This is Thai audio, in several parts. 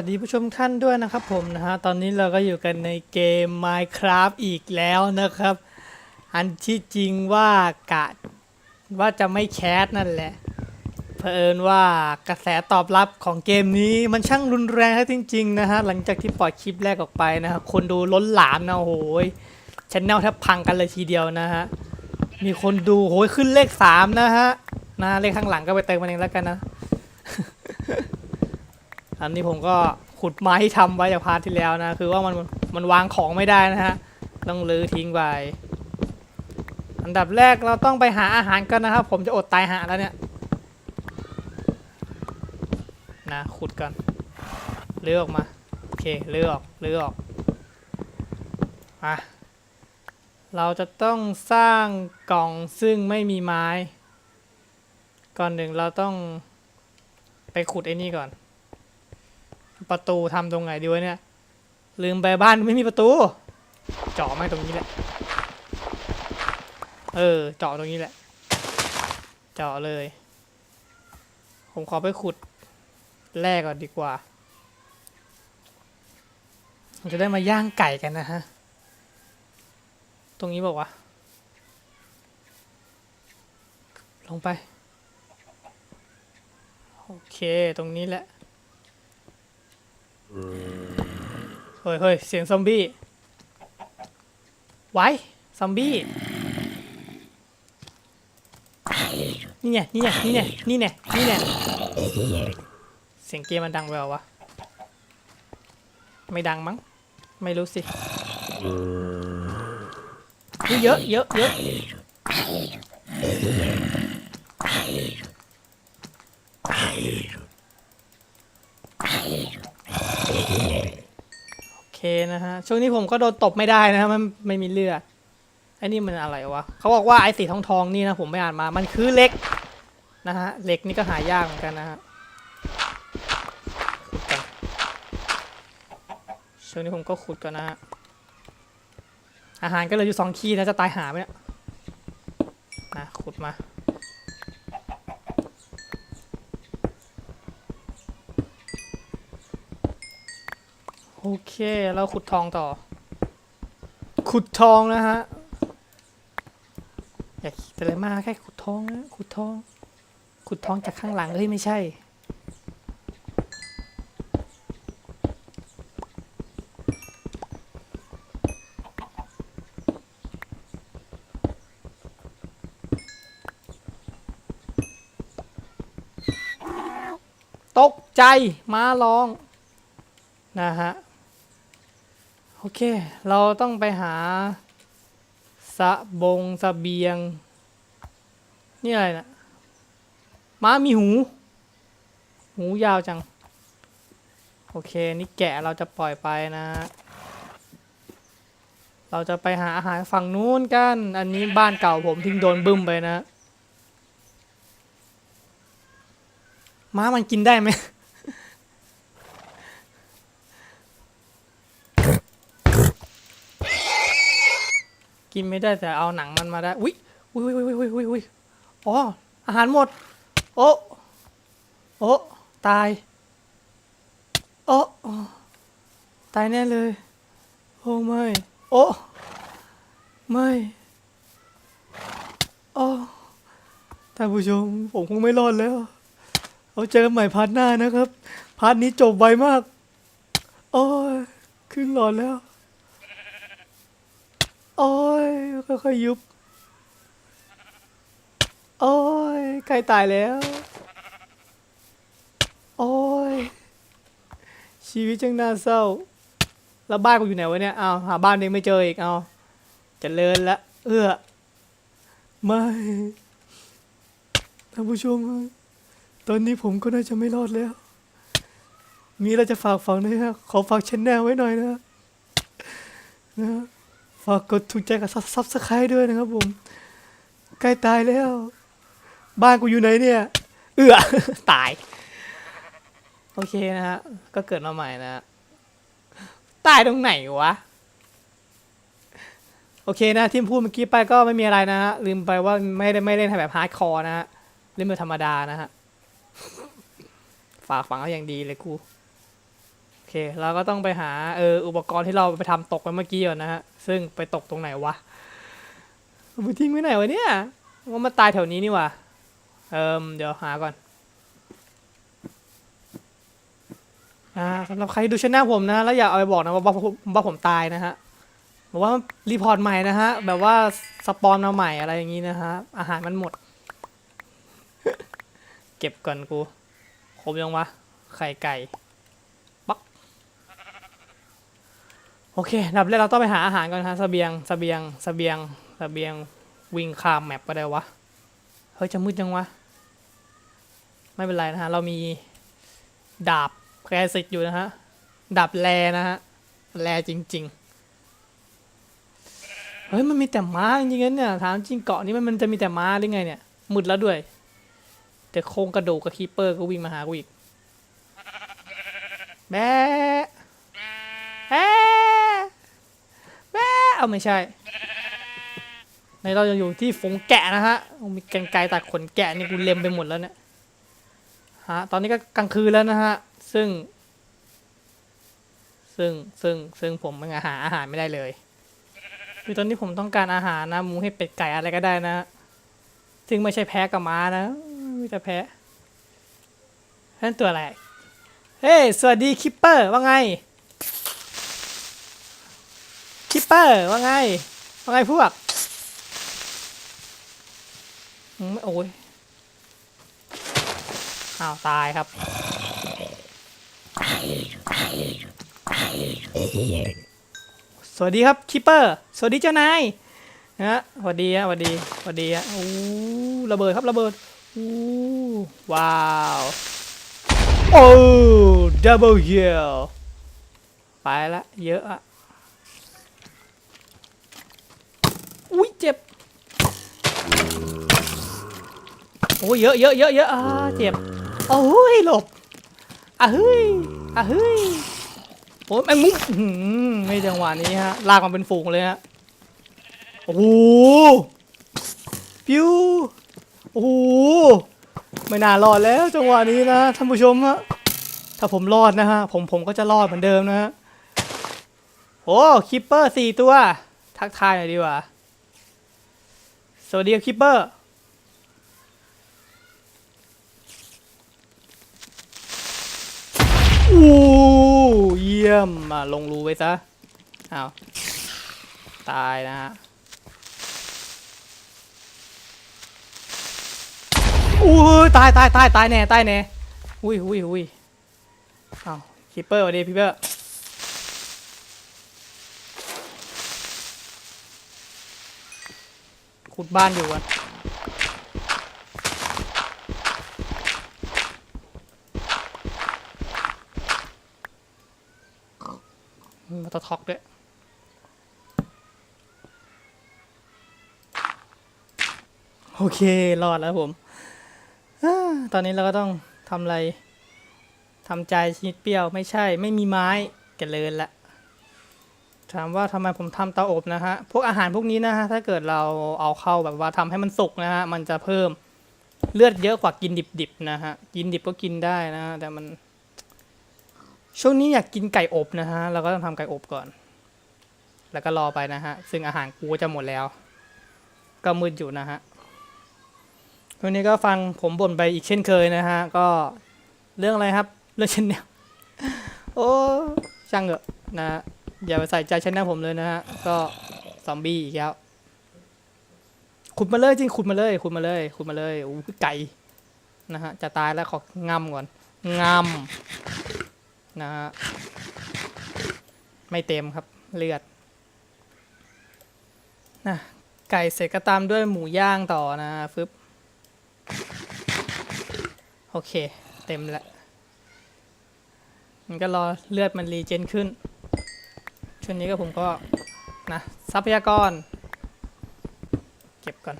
วัสดีผู้ชมท่านด้วยนะครับผมนะฮะ ตอนนี้เราก็อยู่กันในเกม Minecraft อีกแล้วนะครับ อันที่จริงว่ากะว่าจะไม่แคสนั่นแหละ เผอิญว่ากระแสตอบรับของเกมนี้มันช่างรุนแรงจริงๆนะฮะ หลังจากที่ปล่อยคลิปแรกออกไปนะฮะ คนดูล้นหลามนะโอ้ยชแนลแทบพังกันเลยทีเดียวนะฮะ มีคนดูโหยขึ้นเลขสามนะฮะนะเลขข้างหลังก็ไปเติมมันเองแล้วกันนะ อันนี้ผมก็ขุดไม้ที่ทำไว้จากพาร์ทที่แล้วนะ คือว่ามันมันวางของไม่ได้นะฮะ ต้องลื้อทิ้งไป อันดับแรกเราต้องไปหาอาหารกันนะครับ ผมจะอดตายหาแล้วเนี่ย นะขุดก่อนลื้อออกมา โอเคเลือออกลื้อออกมาเราจะต้องสร้างกล่องซึ่งไม่มีไม้ ก่อนหนึ่งเราต้องไปขุดไอ้นี่ก่อน ประตูทำตรงไหนดีวะเนี่ย ลืมไปบ้านไม่มีประตูเจาะม่ตรงนี้แหละ เออเจาะตรงนี้แหละ เจาะเลย ผมขอไปขุดแรกก่อนดีกว่าจะได้มาย่างไก่กันนะฮะ ตรงนี้บอกว่า ลงไป โอเค ตรงนี้แหละ เฮ้ยเฮ้ยเสียงซอมบี้ไว้ซอมบี้ นี่ไงนี่ไงนี่ไงนี่ไงนี่ไงเสียงเกมมันดังแวววะ ไม่ดังมั้ง ไม่รู้สิเยอะเยอะเยอะ โอเคนะฮะ ช่วงนี้ผมก็โดนตบไม่ได้นะฮะมันไม่มีเลือดไอ้นี่มันอะไรวะเขาบอกว่าไอ้สีทองทองนี่นะผมไม่อ่านมา มันคือเหล็กนะฮะเหล็กนี่ก็หายากเหมือนกันนะฮะขุดกันช่วงนี้ผมก็ขุดกันนะฮะอาหารก็เลยอยู่สองขีดนะจะตายหาไหมเนี่ยนะขุดมา เค เราขุดทองต่อ ขุดทองนะฮะ อย่าคิดอะไรมากแค่ขุดทองนะขุดทอง ขุดทองจากข้างหลังเฮ้ยไม่ใช่ ตกใจม้าร้องนะฮะ โอเค เราต้องไปหาสะบงสะเบียง นี่อะไรนะม้ามีหู หูยาวจัง โอเค นี่แกะเราจะปล่อยไปนะฮะเราจะไปหาอาหารฝั่งนู้นกัน อันนี้บ้านเก่าผมทิ้งโดนบึ้มไปนะ ม้ามันกินได้ไหม กินไม่ได้แต่เอาหนังมันมาได้อุ้ยอุ้ยอุ้ยอุ้ยอุ้ยอุ้ยอ๋ออาหารหมด โอ้โอ้ตายโอ้โอ้ตายแน่เลย โอ้ไม่ โอ้ไม่โอ้ท่านผู้ชมผมคงไม่รอดแล้ว เอาเจอกันใหม่พาร์ทหน้านะครับ พาร์ทนี้จบไวมาก โอ้ยครึ่งหลอดแล้ว โอ้ยค่อยๆยุบ โอ้ยใกล้ตายแล้ว โอ้ยชีวิตจังน่าเศร้า แล้วบ้านกูอยู่ไหนวะเนี่ยเอาหาบ้านเองไม่เจออีกเอาจะเลินละเอื้อไม่ท่านผู้ชมตอนนี้ผมก็น่าจะไม่รอดแล้ว มีอะไรจะฝากฝังนะฮะขอฝากชแนลไว้หน่อยนะนะ ฝากกดถูกใจกับซับสไครต์ด้วยนะครับผม ใกล้ตายแล้ว บ้านกูอยู่ไหนเนี่ย เอือตาย โอเคนะฮะ ก็เกิดมาใหม่นะฮะตายตรงไหนวะ โอเคนะที่พูดเมื่อกี้ไปก็ไม่มีอะไรนะฮะ ลืมไปว่าไม่ได้ไม่เล่นแบบฮาร์ดคอร์นะฮะ เล่นแบบธรรมดานะฮะ ฝากฝังเอาอย่างดีเลยกูโอเค เราก็ต้องไปหาเอออุปกรณ์ที่เราไปทำตกไปเมื่อกี้ก่อนนะฮะ ซึ่งไปตกตรงไหนวะเอาไปทิ้งไว้ไหนวะเนี่ยว่ามาตายแถวนี้นี่ว่าเอิมเดี๋ยวหาก่อน อ่าสำหรับใครที่ดูช่องผมนะ แล้วอยากเอาไปบอกนะว่าว่าผมว่าผมตายนะฮะบอกว่ารีพอร์ตใหม่นะฮะ แบบว่าสปอนมาใหม่อะไรอย่างนี้นะฮะ อาหารมันหมด เก็บก่อนกู ครบยังวะ ไข่ไก่ ปัก โอเคดับแรกเราต้องไปหาอาหารก่อนฮะเสบียงสเบียงสเบียงสเบียงวิ่งข้ามแมปก็ได้วะ เฮ้ยจะมืดยังวะ ไม่เป็นไรนะฮะ เรามีดาบแคลสิกอยู่นะฮะ ดาบแลนะฮะ แลจริง ๆ เฮ้ยมันมีแต่ม้าจริงๆเนี่ย ถามจริงเกาะนี้มันมันจะมีแต่ม้าหรือไงเนี่ย มืดแล้วด้วย แต่โครงกระดูกกับคีเปอร์ก็วิ่งมาหากูอีกแบะแบะแบะ เอาไม่ใช่ ในเราจะอยู่ที่ฝูงแกะนะฮะ มีกันไกรตัดขนแกะนี่กูเล็มไปหมดแล้วเนี่ย ฮะ ตอนนี้ก็กลางคืนแล้วนะฮะ ซึ่ง ซึ่ง ซึ่ง ซึ่งผมยังหาอาหารไม่ได้เลย คือตอนนี้ผมต้องการอาหารนะหมูให้เป็ดไก่อะไรก็ได้นะ ซึ่งไม่ใช่แพะกับม้านะไม่ใช่แพะนั่นตัวอะไร เฮ้ สวัสดีคิปเปอร์ ว่าไง คิป เปอร์ว่าไง ว่าไงพวกอืมโอ้ยอ้าว ตายครับ สวัสดีครับคิปเปอร์ สวัสดีเจ้านายนะฮะสวัสดีฮะสวัสดีสวัสดีฮะโอ้ระเบิดครับระเบิดโอ้ว้าว โอ้ดับเบิลเฮลไปละเยอะอะ อุ้ยเจ็บ โอ้ยเยอะเยอะเยอะเยอะอ่าเจ็บโอ้ยหลบอะเฮ้ยอะเฮ้ยโอ้ยแมงมุมอื้อหือไม่จังหวะนี้ฮะ ลากมาเป็นฝูงเลยฮะ โอ้โหปิ้วโอ้โหไม่น่ารอดแล้วจังหวะนี้นะท่านผู้ชมฮะ ถ้าผมรอดนะฮะ ผมผมก็จะรอดเหมือนเดิมนะฮะ โอ้คิปเปอร์สี่ตัว ทักทายหน่อยดีกว่า สวัสดีครับคิปเปอร์อู้เยี่ยมมาลงรูไว้ซะอ้าวตายนะฮะอู้ตายตายตายตายแน่ตายแน่อุ้ยอุ้ยอุ้ยอ้าวคิปเปอร์สวัสดีพี่เปอร์ ขุดบ้านอยู่อะมาตะท็อกด้วยโอเค รอดแล้วผม ตอนนี้เราก็ต้องทำอะไรทำใจชนิดเปรี้ยว ไม่ใช่ ไม่มีไม้กันเลินละ ถามว่าทำไมผมทำเตาอบนะฮะ พวกอาหารพวกนี้นะฮะ ถ้าเกิดเราเอาเข้าแบบว่าทำให้มันสุกนะฮะ มันจะเพิ่มเลือดเยอะกว่ากินดิบๆนะฮะ กินดิบก็กินได้นะฮะ แต่มัน ช่วงนี้อยากกินไก่อบนะฮะ เราก็ต้องทำไก่อบก่อน แล้วก็รอไปนะฮะ ซึ่งอาหารกูจะหมดแล้ว ก็มืดอยู่นะฮะวันนี้ก็ฟังผมบ่นไปอีกเช่นเคยนะฮะ ก็เรื่องอะไรครับ เรื่องเชแนลโอ้ช่างเถอะนะ อย่าไปใส่ใจชนลผมเลยนะฮะ ก็ซอมบี้อีกแล้ว ขุดมาเลยจริงขุดมาเลยขุดมาเลยขุดมาเลยอู้ไก่นะฮะ จะตายแล้วของำก่อนงำนะฮะ ไม่เต็มครับเลือดนะไก่เสร็จก็ตามด้วยหมูย่างต่อนะฟึบโอเค เต็มแล้วมันก็รอเลือดมันรีเจนขึ้น ช่วงนี้ก็ผมก็นะทรัพยากร เก็บก่อนโ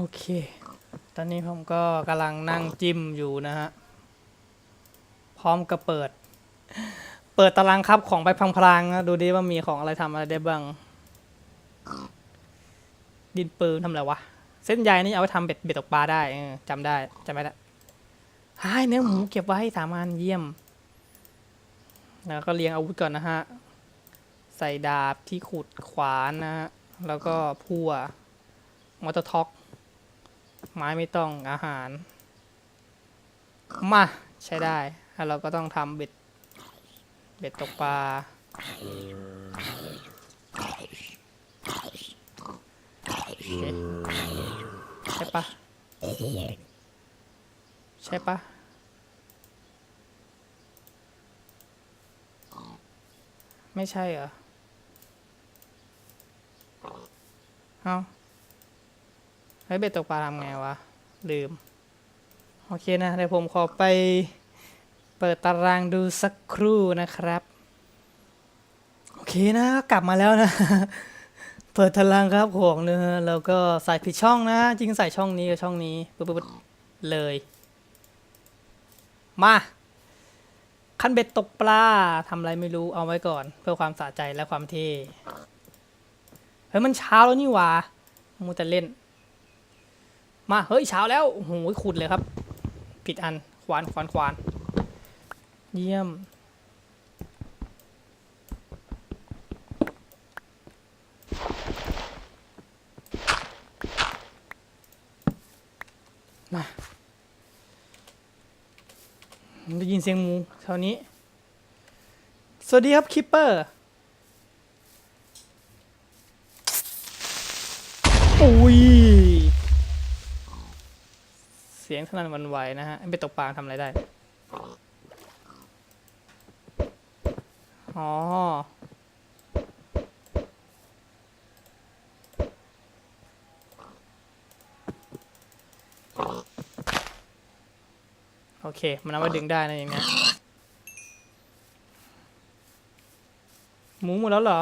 อเค ตอนนี้ผมก็กำลังนั่งจิ้มอยู่นะฮะ พร้อมกับเปิดเเปิดตารางครับของไปพลางๆนะดูดิว่ามีของอะไรทำอะไรได้บ้าง ดินปืนทำอะไรวะ เส้นใยนี่เอาไว้ทำเบ็ดเบ็ดตกปลาได้จำได้จำไม่ได้หายเนื้อหมูเก็บไว้สามอันเยี่ยม แล้วก็เรียงอาวุธก่อนนะฮะ ใส่ดาบที่ขุดขวานนะฮะ แล้วก็พั่วมอเตอร์ท็อก ไม้ไม่ต้องอาหาร มาใช้ได้ แล้วเราก็ต้องทำเบ็ด เบ็ดตกปลา ใช่ ปะใช่ปะไม่ใช่เหรอ เอาเฮ้ยเบ็ดตกปลาทำไงวะ ลืม โอเคนะเดี๋ยวผมขอไปเปิดตารางดูสักครู่นะครับ โอเคนะ กลับมาแล้วนะ เปิดตารางครับของเนื้อแล้วก็ใส่ผิดช่องนะ จริงใส่ช่องนี้กับช่องนี้ปุ๊บปุ๊บเลย มาคันเบ็ดตกปลาทำอะไรไม่รู้เอาไว้ก่อน เพื่อความสะใจและความเท่เฮ้ยมันเช้าแล้วนี่หว่ามูแต่เล่น มาเฮ้ยเช้าแล้วโอ้โหขุดเลยครับ ผิดอันควานควานควาน เยี่ยม มาได้ยิ นเสียงหมูแถวนี้ สวัสดีครับคิปเปอร์โอ้ยเสียงสนั่นวันไหวนะฮะไปตกปลาทำอะไรได้ อ๋อ อเค มันเอาไว้ดึงได้นะอย่างเงี้ยหมูหมดแล้วเหรอ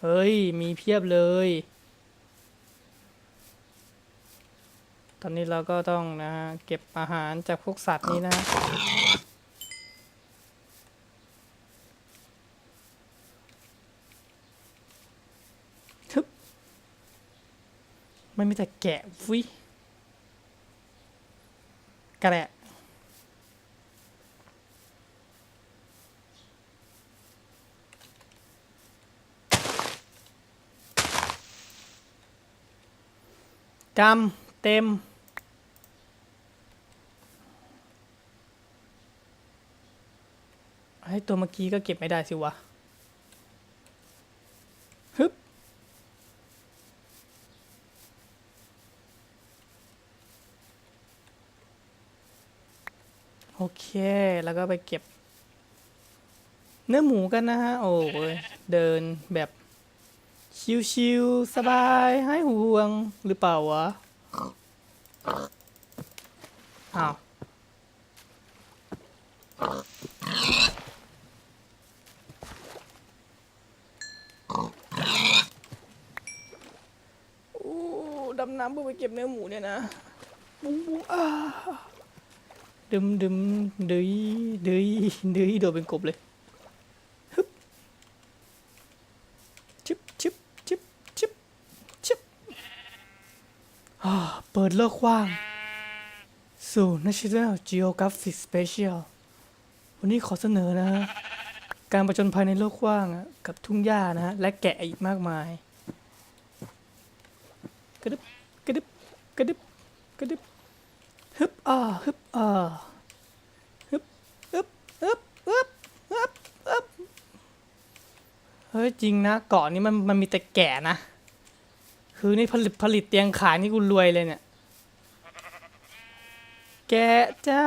เฮ้ย มีเพียบเลย ตอนนี้เราก็ต้องนะฮะเก็บอาหารจากพวกสัตว์นี้นะ ทึบมันมีแต่แกะวิกระแดะ กำเต็มไอ้ตัวเมื่อกี้ก็เก็บไม่ได้สิวะ ฮึบ โอเค แล้วก็ไปเก็บ เนื้อหมูกันนะฮะ โอ้ยเดินแบบ ชิวๆสบายหายห่วงหรือเปล่าวะ อ้าว โอ้ดำน้ำเพื่อไปเก็บเนื้อหมูเนี่ยนะ บุ้งบุ้งอ้าดึมดึมดืยดืยดืยโดดเป็นกบเลย ฮึบชิบชิบชิบชิบชิบอ่าเปิดโลกกว้าง สู่ National Geographic Special วันนี้ขอเสนอนะฮะ การประจนภัยในโลกกว้างกับทุ่งหญ้านะฮะ และแกะอีกมากมาย กระดึบกระดึบกระดึบกระดึบฮึบอ่าฮึบอ่าฮึบฮึบฮึบฮึบฮึบฮึบเฮ้ย จริงนะเกาะนี้มันมันมีแต่แก่นะ คือนี่ผลิตผลิตเตียงขายนี่กูรวยเลยเนี่ย แกะจะ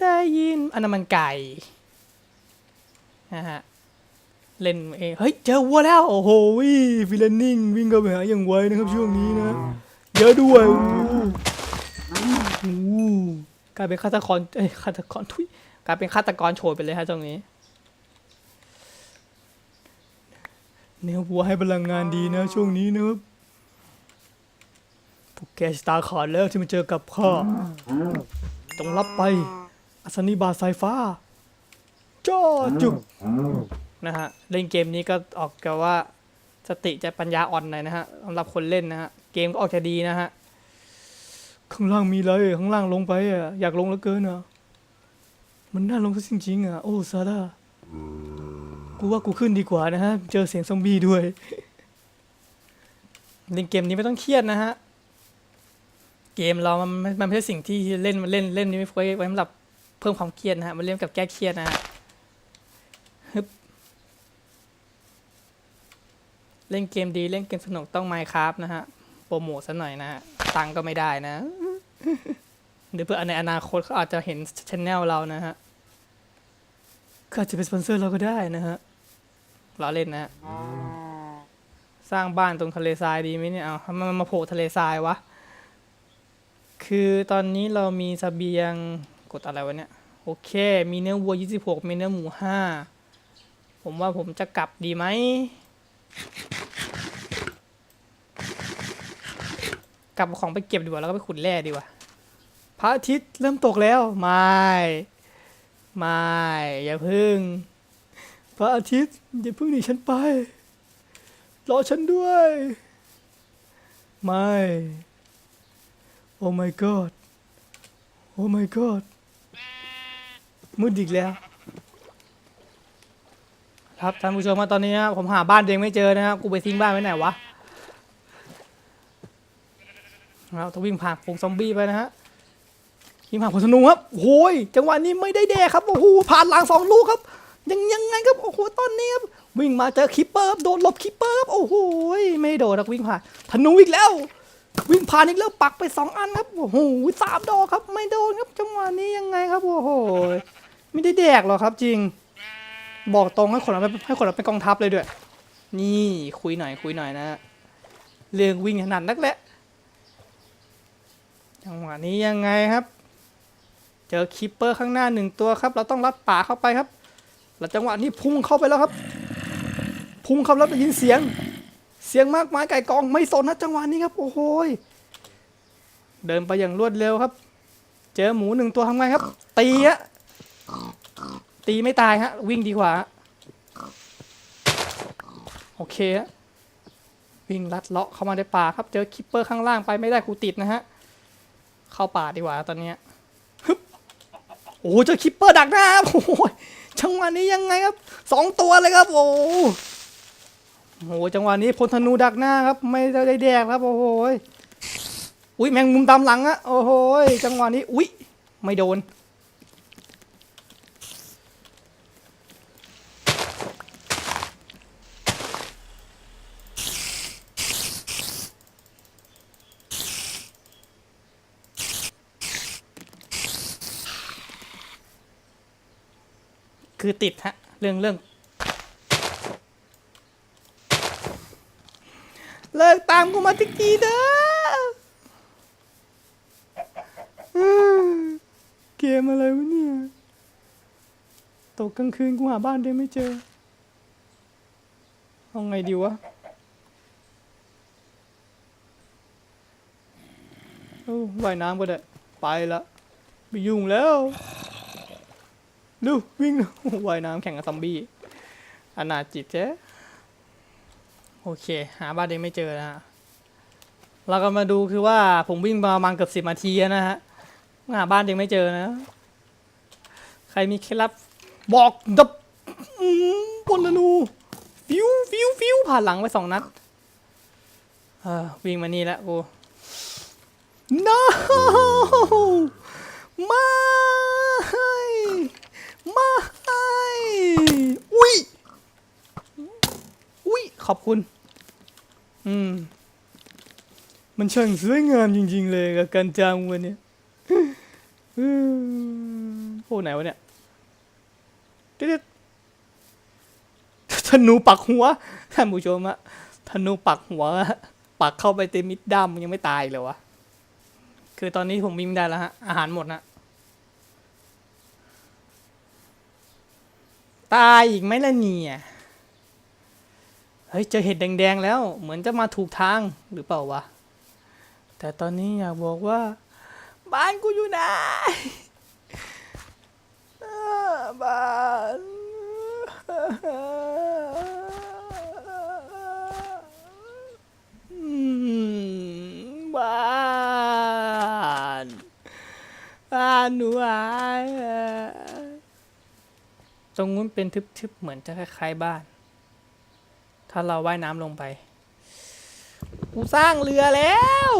ได้ยินอันนั้นมันไก่นะฮะเล่นเองเฮ้ยเจอวัวแล้ว โอ้โหฟิลนิ่งวิ่งเข้าไปหาอย่างไวนะครับช่วงนี้นะ เยอะด้วยอู้หูกลายเป็นฆาตกรเอ้ยฆาตกรทุยกลายเป็นฆาตกรโฉดไปเลยฮะตรงนี้ เนื้อวัวให้พลังงานดีนะช่วงนี้นะครับ พวกแกชะตาขาดแล้วที่มาเจอกับข้าต้องรับไปอัศนีบาทสายฟ้าจ้าจุกนะฮะเล่นเกมนี้ก็ออกกับว่าสติจะปัญญาอ่อนหน่อยนะฮะสำหรับคนเล่นนะฮะเกมก็ออกจะดีนะฮะข้างล่างมีอะไรข้างล่างลงไปอะอยากลงเหลือเกินอะมันน่าลงซะจริงๆอะโอ้ซาร่ากูว่ากูขึ้นดีกว่านะฮะ เจอเสียงซอมบี้ด้วย เล่นเกมนี้ไม่ต้องเครียดนะฮะ เกมเรามันมันไม่ใช่สิ่งที่เล่นมันเล่นเล่นนี้ไม่ไว้ไว้สำหรับเพิ่มความเครียดนะฮะมันเล่นกับแก้เครียดนะฮะฮึบเล่นเกมดีเล่นเกมสนุกต้องไมค์ครับนะฮะโปรโมทซะหน่อยนะฮะตังก็ไม่ได้นะหรือเพื่อในอนาคตเขาอาจจะเห็นชแนลเรานะฮะก็อาจจะเป็นสปอนเซอร์เราก็ได้นะฮะเราเล่นนะฮะสร้างบ้านตรงทะเลทรายดีไหมเนี่ยเอาทำไมมันมาโผล่ทะเลทรายวะ คือตอนนี้เรามีเสบียงกดอะไรวะเนี่ย โอเค มีเนื้อวัว 26 มีเนื้อหมู 5 ผมว่าผมจะกลับดีไหม กลับของไปเก็บดีกว่า แล้วก็ไปขุดแร่ดีกว่า พระอาทิตย์เริ่มตกแล้ว ไม่ ไม่ อย่าพึ่ง พระอาทิตย์อย่าพึ่งหนีฉันไป รอฉันด้วย ไม่ โอ้ my god โอ้ my god มืดอีกแล้ว ครับท่านผู้ชมมาตอนนี้นะผมหาบ้านเองไม่เจอนะครับกูไปทิ้งบ้านไว้ไหนวะเราต้องวิ่งผ่านฝูงซอมบี้ไปนะฮะวิ่งผ่านผลธนูครับโอ้ยจังหวะนี้ไม่ได้แดกครับโอ้โหผ่านหลังสองลูกครับ ยังยังไงครับโอ้โหตอนนี้ครับวิ่งมาเจอคิปเปอร์โดนหลบคิปเปอร์โอ้โหไม่โดนนะวิ่งผ่านธนูอีกแล้ว วิ่งผ่านอีกแล้วปักไปสองอันครับ โอ้โหสามดอกครับ ไม่โดนครับจังหวะนี้ยังไงครับ โอ้โห ไม่ได้แดกหรอกครับจริง บอกตรงให้คนเราไปให้คนเราไปนกองทัพเลยด้วย นี่คุยหน่อยคุยหน่อยนะ เรื่องวิ่งขนาดนักแหละ จังหวะนี้ยังไงครับ เจอคิปเปอร์ข้างหน้าหนึ่งตัวครับ เราต้องลัดป่าเข้าไปครับ แล้วจังหวะนี้พุ่งเข้าไปแล้วครับ พุ่งเข้าแล้วได้ยินเสียง สียงมากมายไก่กองไม่สนนะจังหวะนี้ครับ โอ้โหเดินไปอย่างรวดเร็วครับ เจอหมูหนึ่งตัวทำไงครับ ตีฮะตีไม่ตายฮะ วิ่งดีกว่า โอเคฮะวิ่งลัดเลาะเข้ามาในป่าครับ เจอคิปเปอร์ข้างล่างไปไม่ได้กูติดนะฮะ เข้าป่าดีกว่าตอนนี้ฮึบโอ้เจอคิปเปอร์ดักหน้าครับโอ้โหจังหวะนี้ยังไงครับสองตัวเลยครับโอ้ โหโอ้โหจังหวะนี้พลธนูดักหน้าครับ ไม่ได้แดกครับโอ้โหอุ้ยแมงมุมตามหลังอะโอ้โหจังหวะนี้อุ้ยไม่โดน คือติดฮะ เรื่องเรื่อง เลิกตามกูมาติกทีเด้อเกมอะไรวะเนี่ย ตกกลางคืนกูหาบ้านเดินไม่เจอเอาไงดีวะโอ้ว่ายน้ำก็ได้ ไปละไม่ยุ่งแล้วดูวิ่งว่ายน้ำแข่งกับซอมบี้อนาจจิตเจ๊ โอเค หาบ้านเองไม่เจอนะฮะเราก็มาดูคือว่าผมวิ่งมาประมาณเกือบสิบนาทีแล้วนะฮะหาบ้านเองไม่เจอนะ ใครมีเคล็ดลับบอกดับบนละนูฟิวฟิวฟิวผ่านหลังไปสองนัดเออวิ่งมานี่แล้วกู no ม่ไม่อุ้ย อุ้ย ขอบคุณ อืม มันช่างสวยงามจริง ๆ เลยกับการจางวันเนี้ยอืมโอ้ไหนวะเนี่ยเด็ดๆธนูปักหัวท่านผู้ชมอะธนูปักหัว ปักเข้าไปเต็มมิดด้ามมันยังไม่ตายเลยวะคือตอนนี้ผมวิ่งไม่ได้แล้วฮะ อาหารหมดนะตายอีกไหมล่ะเนี่ย เฮ้ยเจอเห็ดแดงๆแล้ว เหมือนจะมาถูกทางหรือเปล่าวะ แต่ตอนนี้อยากบอกว่า บ้านกูอยู่ไหนบ้านบ้านบ้านหนูหายตรงนู้นเป็นทึบๆ เหมือนจะคล้ายๆบ้าน ถ้าเราว่ายน้ำลงไป กูสร้างเรือแล้ว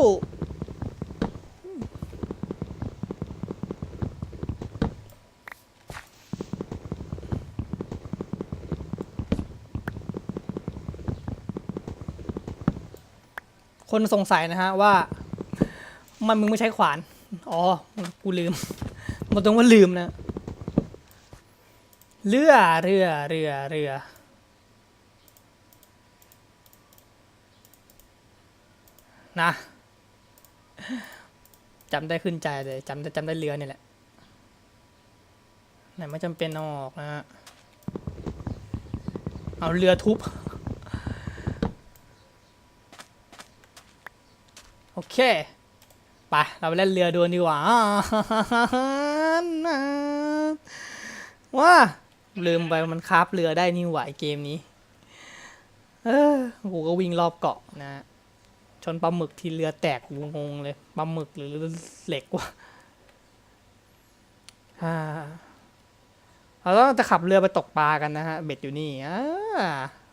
คนสงสัยนะฮะว่า มันมึงไม่ใช้ขวาน อ๋อ กูลืม มันตรงว่าลืมนะ เรือ เรือ เรือ เรือ นะจำได้ขึ้นใจเลยจำได้จำได้เรือนี่แหละไหนไม่จำเป็นออกนะฮะเอาเรือทุบ โอเคไปเราไปเล่นเรือดวนดีกว่าว้าลืมไปมันคาฟเรือได้นี่หว่าไอ้เกมนี้ เออกูก็วิ่งรอบเกาะนะฮะ ชนปลาหมึกทีเรือแตกกูงงเลยปลาหมึกหรือเหล็กวะอ่าเราต้องจะขับเรือไปตกปลากันนะฮะ เบ็ดอยู่นี่อ่า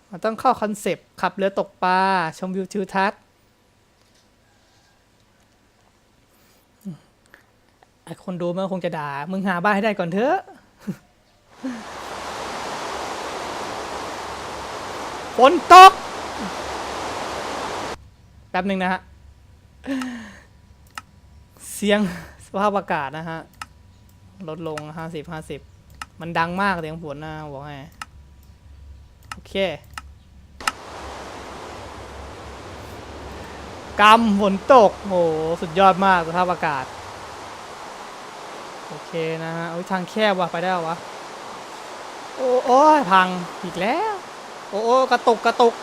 มันต้องเข้าคอนเซปต์ขับเรือตกปลาชมวิวทิวทัศน์ไอคนดูมันคงจะด่า มึงหาบ้านให้ได้ก่อนเถอะฝนตก แป๊บหนึ่งนะฮะ เสียงสภาพอากาศนะฮะ ลดลงห้าสิบห้าสิบมันดังมากเสียงฝนนะบอกให้ โอเคกำฝนตกโหสุดยอดมากสภาพอากาศ โอเคนะฮะโอ้ยทางแคบว่ะไปได้วะ โอ้โอ้ยพังอีกแล้ว โอ้โอ้กระตุกกระตุก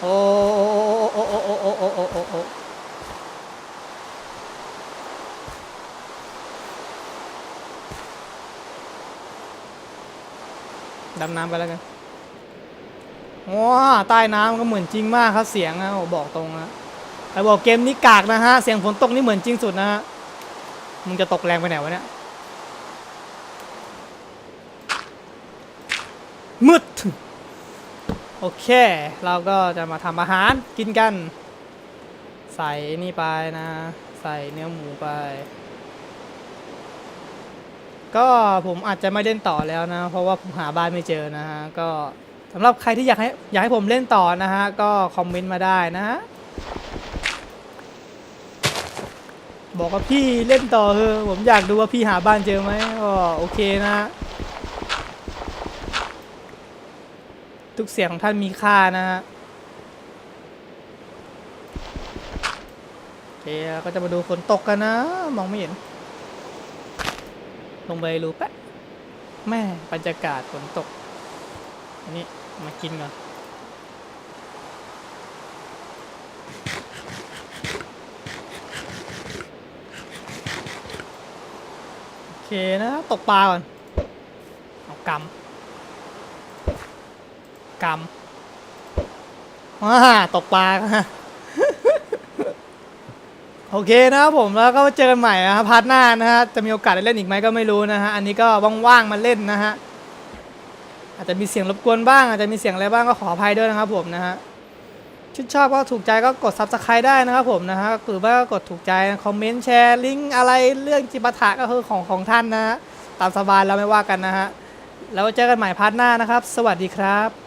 โอ้โอ้โอ้โอ้โอ้โอ้โอ้โอ้โอ้ดำน้ำไปแล้วกันว้าใต้น้ำก็เหมือนจริงมากครับเสียงนะบอกตรงนะไอ้บอกเกมนี้กากนะฮะ เสียงฝนตกนี่เหมือนจริงสุดนะฮะ มึงจะตกแรงไปไหนวะเนี่ย มืด โอเค เราก็จะมาทำอาหารกินกัน ใส่นี่ไปนะ ใส่เนื้อหมูไป ก็ผมอาจจะไม่เล่นต่อแล้วนะ เพราะว่าผมหาบ้านไม่เจอนะฮะ ก็สำหรับใครที่อยากให้อยากให้ผมเล่นต่อนะฮะ ก็คอมเมนต์มาได้นะฮะ บอกว่าพี่เล่นต่อเถอะผมอยากดูว่าพี่หาบ้านเจอไหมก็โอเคนะฮะ ทุกเสียงของท่านมีค่านะฮะโอเคก็จะมาดูฝนตกกันนะ มองไม่เห็น ลงไปรู้แปะแม่บรรยากาศฝนตก อันนี้มากินก่อนโอเคนะ ตกปลาก่อน เอากำ กรรมว้าตกปลาฮะโอเคนะครับผมแล้วก็เจอกันใหม่นะครับพาร์ทหน้านะฮะจะมีโอกาสได้เล่นอีกไหมก็ไม่รู้นะฮะอันนี้ก็ว่างๆมาเล่นนะฮะอาจจะมีเสียงรบกวนบ้าง อาจจะมีเสียงอะไรบ้างก็ขออภัยด้วยนะครับผมนะฮะชื่นชอบก็ถูกใจก็กด subscribe ได้นะครับผมนะฮะหรือว่าก็กดถูกใจคอมเมนต์แชร์ลิงก์อะไรเรื่องจิปาถะก็คือของของท่านนะฮะตามสบายแล้วไม่ว่ากันนะฮะแล้วเจอกันใหม่พาร์ทหน้านะครับ สวัสดีครับ